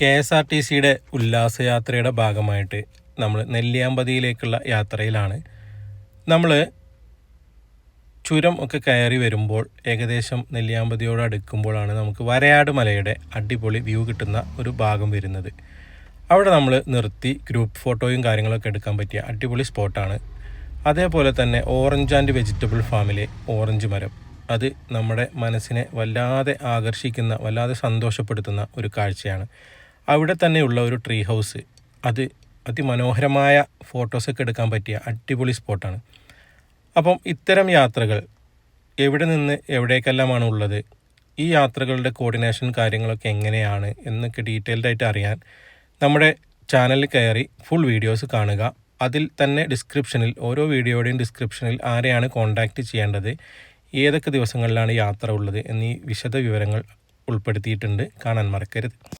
K S R T സിയുടെ ഉല്ലാസയാത്രയുടെ ഭാഗമായിട്ട് നമ്മൾ നെല്ലിയാമ്പതിയിലേക്കുള്ള യാത്രയിലാണ്. നമ്മൾ ചുരം ഒക്കെ കയറി വരുമ്പോൾ ഏകദേശം നെല്ലിയാമ്പതിയോട് അടുക്കുമ്പോഴാണ് നമുക്ക് വരയാട് മലയുടെ അടിപൊളി വ്യൂ കിട്ടുന്ന ഒരു ഭാഗം വരുന്നത്. അവിടെ നമ്മൾ നിർത്തി ഗ്രൂപ്പ് ഫോട്ടോയും കാര്യങ്ങളൊക്കെ എടുക്കാൻ പറ്റിയ അടിപൊളി സ്പോട്ടാണ്. അതേപോലെ തന്നെ ഓറഞ്ച് ആൻഡ് വെജിറ്റബിൾ ഫാമിലെ ഓറഞ്ച് മരം. അത് നമ്മുടെ മനസ്സിനെ വല്ലാതെ ആകർഷിക്കുന്ന വല്ലാതെ സന്തോഷപ്പെടുത്തുന്ന ഒരു കാഴ്ചയാണ്. അവിടെ തന്നെയുള്ള ഒരു ട്രീ ഹൗസ് അത് അതിമനോഹരമായ ഫോട്ടോസൊക്കെ എടുക്കാൻ പറ്റിയ അടിപൊളി സ്പോട്ടാണ് അപ്പം ഇത്തരം യാത്രകൾ എവിടെ നിന്ന് എവിടേക്കെല്ലാമാണ് ഉള്ളത്? ഈ യാത്രകളുടെ കോർഡിനേഷൻ കാര്യങ്ങളൊക്കെ എങ്ങനെയാണ് എന്നൊക്കെ ഡീറ്റെയിൽഡ് ആയിട്ട് അറിയാൻ നമ്മുടെ ചാനലിൽ കയറി ഫുൾ വീഡിയോസ് കാണുക. അതിൽ തന്നെ ഡിസ്ക്രിപ്ഷനിൽ ഓരോ വീഡിയോയുടെയും ഡിസ്ക്രിപ്ഷനിൽ ആരെയാണ് കോൺടാക്റ്റ് ചെയ്യേണ്ടത് ഏതൊക്കെ ദിവസങ്ങളിലാണ് യാത്ര ഉള്ളത് എന്നീ വിശദ വിവരങ്ങൾ ഉൾപ്പെടുത്തിയിട്ടുണ്ട്. കാണാൻ മറക്കരുത്.